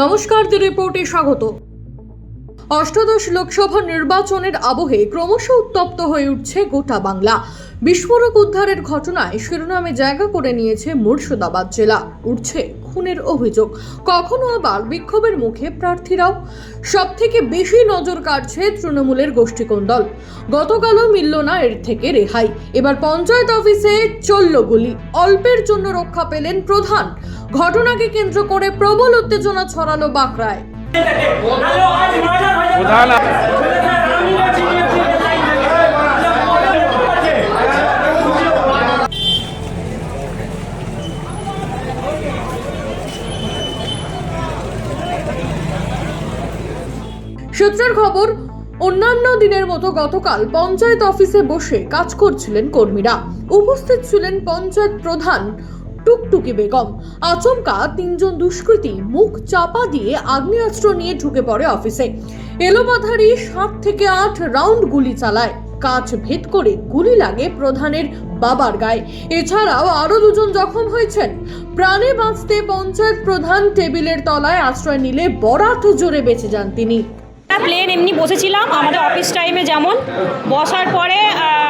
নমস্কার দি রিপোর্টে স্বাগত। অষ্টাদশ লোকসভা নির্বাচনের আবহে ক্রমশ উত্তপ্ত হয়ে উঠছে গোটা বাংলা। বিস্ফোরক উদ্ধারের ঘটনায় শিরোনামে জায়গা করে নিয়েছে মুর্শিদাবাদ জেলা। উঠছে খুনের অভিযোগ। কখনো আবার বিক্ষোভের মুখে প্রার্থীরাও? সব থেকে বেশি নজর কাটছে তৃণমূলের গোষ্ঠীকোণ দল। গতকালও মিলল না এর থেকে রেহাই। এবার পঞ্চায়েত অফিসে চলল গুলি। অল্পের জন্য রক্ষা পেলেন প্রধান। ঘটনাকে কেন্দ্র করে প্রবল উত্তেজনা ছড়ালো বাঁকড়ায়। সূত্রের খবর, অন্যান্য দিনের মতো গতকাল পঞ্চায়েত অফিসে বসে কাজ করছিলেন কর্মীরা। উপস্থিত ছিলেন পঞ্চায়েত প্রধান টুকটুকি বেগম। আচমকা তিনজন দুষ্কৃতী মুখ চাপা দিয়ে আগ্নেয়াস্ত্র নিয়ে ঢুকে পড়ে অফিসে। এলোপাথারি সাত থেকে আট রাউন্ড গুলি চালায়। কাজ ভেদ করে গুলি লাগে প্রধানের বাবার গায়ে। এছাড়াও আরও দুজন জখম হয়েছেন। প্রাণে বাঁচতে পঞ্চায়েত প্রধান টেবিলের তলায় আশ্রয় নিলে বরাত জোরে বেঁচে যান তিনি। প্লেন এমনি বসেছিলাম, আমাদের অফিস টাইমে যেমন। বসার পরে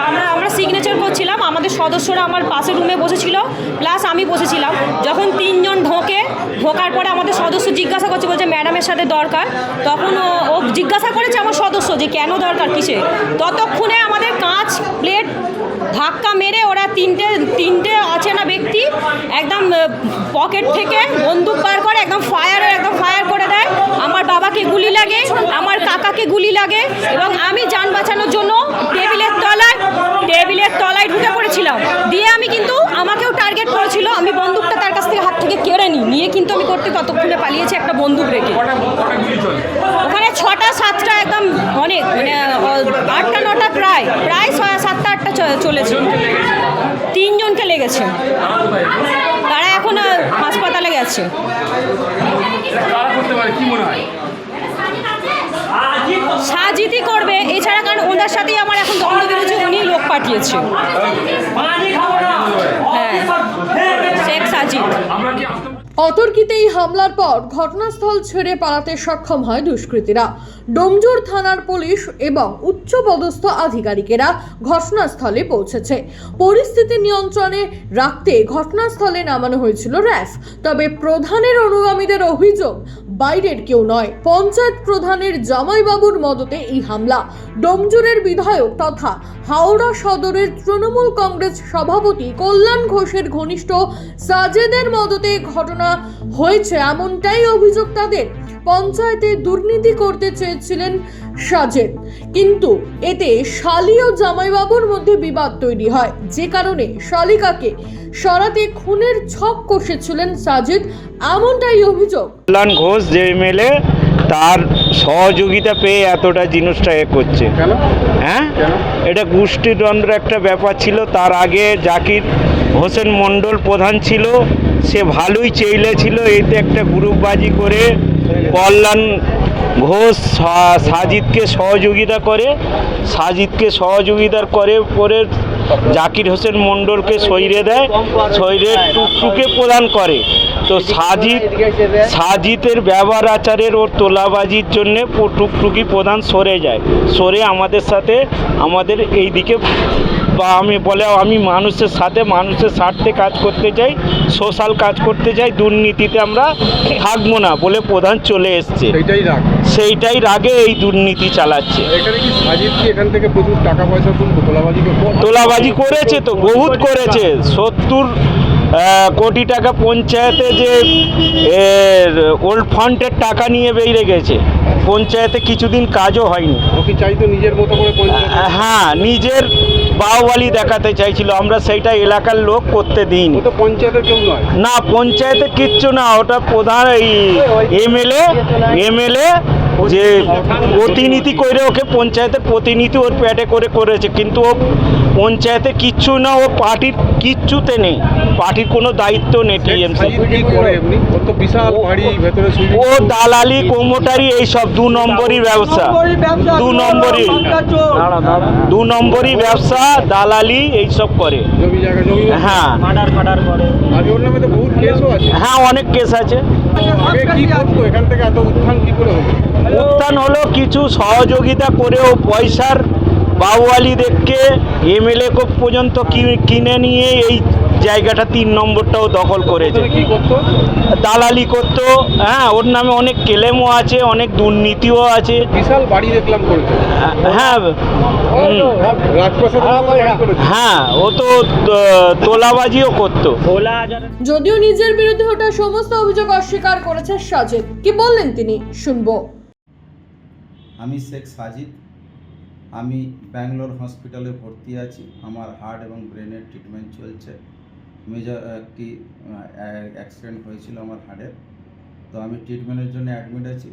আমরা আমরা সিগনেচার করছিলাম, আমাদের সদস্যরা আমার পাশের রুমে বসেছিল প্লাস আমি বসেছিলাম। যখন তিনজন ঢোকে, ঢোকার পরে আমাদের সদস্য জিজ্ঞাসা করছে, বলছে ম্যাডামের সাথে দরকার? তখন ও জিজ্ঞাসা করেছে আমার সদস্য যে, কেন দরকার কিসে? ততক্ষণে আমাদের কাঁচ প্লেট ধাক্কা মেরে ওরা তিনটে তিনটে অচেনা ব্যক্তি একদম পকেট থেকে বন্দুক বার করে, একদম ফায়ার একদম ফায়ার করে দেয়। আমার বাবাকে গুলি লাগে আমার কাকাকে গুলি লাগে এবং আমি যান বাঁচানোর জন্য টেবিলের তলায় টেবিলের তলায় ঢুকে পড়েছিলাম। দিয়ে আমি কিন্তু আমাকেও টার্গেট করেছিল আমি বন্দুকটা তার কাছ থেকে হাত থেকে কেড়ে নিই। নিয়ে কিন্তু আমি করতে ততক্ষণে পালিয়েছি একটা বন্দুক রেখে। ওখানে ছটা সাতটা একদম অনেক মানে আটটা নটা প্রায় প্রায় ছয় সাতটা আটটা চলেছে। তিনজনকে লেগেছে। তারা এখন হাসপাতালে গেছে। করতে পারে কি মনে হয়? লোক কি আতঙ্ক অতর্কিতে এই হামলার পর ঘটনাস্থল ছেড়ে পালাতে সক্ষম হয় দুষ্কৃতীরা। ডোমজুর থানার পুলিশ এবং উচ্চপদস্থ আধিকারিকেরা ঘটনাস্থলে পৌঁছেছে। পরিস্থিতি নিয়ন্ত্রণে রাখতে ঘটনাস্থলে নামানো হয়েছিল র্যাফ। তবে প্রধানের অনুগামীদের অভিযোগ, বাইরের কেউ নয়। পঞ্চায়েত প্রধানের জামাইবাবুর মদতে এই হামলা। ডোমজুরের বিধায়ক তথা হাওড়া সদরের তৃণমূল কংগ্রেস সভাপতি কল্যাণ ঘোষের ঘনিষ্ঠ সাজেদের মদতে ঘটনা হয়েছে এমনটাই অভিযোগ তাদের। পঞ্চায়েতে দুর্নীতি করতে চেয়েছিলেন সাজেদ। কিন্তু এতে শালি ও জামাইবাবুর মধ্যে বিবাদ তৈরি হয়। যে কারণে শালিকাকে সরাতে খুনের ছক কষেছিলেন সাজেদ, এমনটাই অভিযোগ। ঘোষ, যে এমএলএ, তার সহযোগিতা পেয়ে এতটা জিনিসটা এ করছে। হ্যাঁ? এটা গোষ্ঠীদ্বন্দ্ব একটা ব্যাপার ছিল তার আগে জাকির হোসেন মণ্ডল প্রধান ছিল সে ভালোই চেইলে ছিল এতে একটা গ্রুপবাজি করে কল্যাণ ঘোষ সাজিদকে সহযোগিতা করে, সাজিদকে সহযোগিতা করে পরে জাকির হোসেন মণ্ডলকে সইরে দেয়, সইরে টুকটুকে প্রদান করে। তো সাজিদ, সাজিদের ব্যবহার আচারের ওর তোলাবাজির জন্যে টুকটুকি প্রধান সরে যায়। সরে আমাদের সাথে, আমাদের এই দিকে বা আমি বলে, আমি মানুষের সাথে, মানুষের স্বার্থে কাজ করতে চাই, সোশ্যাল কাজ করতে চাই, দুর্নীতিতে আমরা থাকব না বলে প্রধান চলে এসছে। রাখ সেইটাই রাগে এই দুর্নীতি চালাচ্ছে। তোলাবাজি করেছে তো বহুত করেছে। সত্তর কোটি টাকা পঞ্চায়েতে যে ওল্ড ফান্ডের টাকা নিয়ে বেরিয়ে গেছে। পঞ্চায়েতে কিছুদিন কাজও হয়নি। চাইতো নিজের মতো করে হ্যাঁ নিজের বাহুবালি দেখাতে চাইছিল। আমরা সেইটা এলাকার লোক করতে দিইনি। পঞ্চায়েতের কেউ নয়। না পঞ্চায়েতে কিচ্ছু না ওটা প্রধান এই এমএলএ এমএলএ যে প্রতিনিধি করে ওকে পঞ্চায়েতের প্রতিনিধি ওর প্যাটে করে করেছে কিন্তু ও পঞ্চায়েতে কিচ্ছু না ও পার্টির কিচ্ছুতে নেই। পার্টির কোনো দায়িত্ব নেই টিএমসি ও দালালি কোমোটারি এইসব দু নম্বরই ব্যবসা। দু নম্বরই। দু নম্বরই ব্যবসা দালালি এইসব করে। হ্যাঁ। আগে ওর নামে তো বহুত কেসও আছে। হ্যাঁ অনেক কেস আছে। উত্থান হলো কিছু সহযোগিতা করেও পয়সার বাউয়ালিদেরকে এমএলএ পর্যন্ত কি- কিনে নিয়ে এই জায়গাটা তিন নম্বরটাও দখল করেছে। কি করতো? দালালি করতো হ্যাঁ ওর নামে অনেক কেলেমও আছে অনেক দুর্নীতিও আছে। বিশাল বাড়ি দেখলাম হ্যাঁ হ্যাঁ ও তো তো- তোলাবাজিও করতো। যদিও নিজের বিরুদ্ধে ওঠা সমস্ত অভিযোগ অস্বীকার করেছে সাজেদ। কি বললেন তিনি? শুনব। আমি শেখ সাজিদ। আমি ব্যাঙ্গালোর হসপিটালে ভর্তি আছি। আমার হার্ট এবং ব্রেনের ট্রিটমেন্ট চলছে। মেজর একটি অ্যাক্সিডেন্ট হয়েছিল আমার হার্টের। তো আমি ট্রিটমেন্টের জন্য অ্যাডমিট আছি।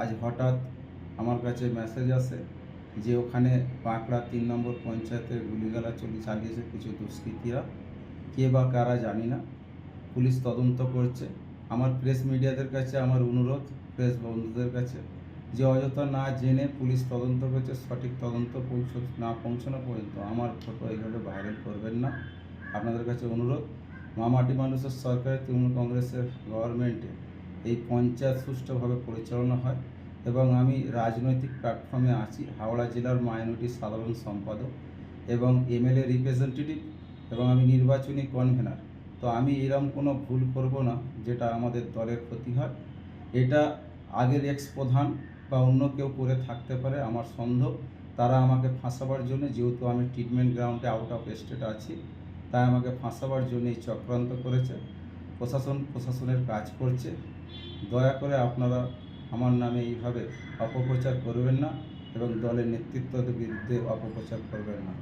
আজ হঠাৎ আমার কাছে মেসেজ আসে যে ওখানে বাঁকড়া তিন নম্বর পঞ্চায়েতে গুলিগালা চলি, চালিয়েছে কিছু দুষ্কৃতীরা। কে বা কারা জানি না। পুলিশ তদন্ত করছে। আমার প্রেস মিডিয়াদের কাছে আমার অনুরোধ, প্রেস বন্ধুদের কাছে। যে অযথা না জেনে পুলিশ তদন্ত করছে, সঠিক তদন্ত পৌঁছ না পৌঁছানো পর্যন্ত আমার ফটো এইভাবে ভাইরাল করবেন না। আপনাদের কাছে অনুরোধ, মামাটি মানুষের সরকারের তৃণমূল কংগ্রেসের গভর্নমেন্টে এই পঞ্চায়েত সুষ্ঠুভাবে পরিচালনা হয় এবং আমি রাজনৈতিক প্ল্যাটফর্মে আছি, হাওড়া জেলার মাইনরিটি সাধারণ সম্পাদক এবং এমএলএ রিপ্রেজেন্টেটিভ এবং আমি নির্বাচনী কনভেনার তো আমি এরকম কোনো ভুল করব না, যেটা আমাদের দলের ক্ষতি হয়। এটা আগের এক্স প্রধান বা অন্য কেউ করে থাকতে পারে, আমার সন্দেহ। তারা আমাকে ফাঁসাবার জন্য, যেহেতু আমি ট্রিটমেন্ট গ্রাউন্ডে আউট অফ স্টেট আছি, তাই আমাকে ফাঁসাবার জন্য এই চক্রান্ত করেছে। প্রশাসন, প্রশাসনের কাজ করছে। দয়া করে আপনারা আমার নামে এইভাবে অপপ্রচার করবেন না এবং দলের নেতৃত্বের বিরুদ্ধে অপপ্রচার করবেন না।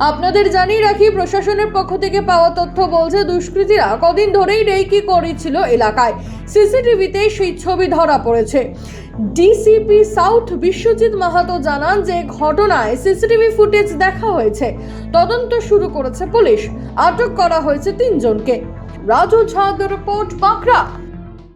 আপনাদের জানিয়ে রাখি, প্রশাসনের পক্ষ থেকে পাওয়া তথ্য বলছে, দুষ্কৃতীরা কদিন ধরেই রেকি করেছিল এলাকায়। সিসিটিভিতে সেই ছবি ধরা পড়েছে। ডিসিপি সাউথ বিশ্বজিৎ মাহাতো জানান যে, ঘটনায় সিসিটিভি ফুটেজ দেখা হয়েছে। তদন্ত শুরু করেছে পুলিশ। আটক করা হয়েছে তিনজনকে। রাজু ঝাঁদ রিপোর্ট, বাঁকড়া।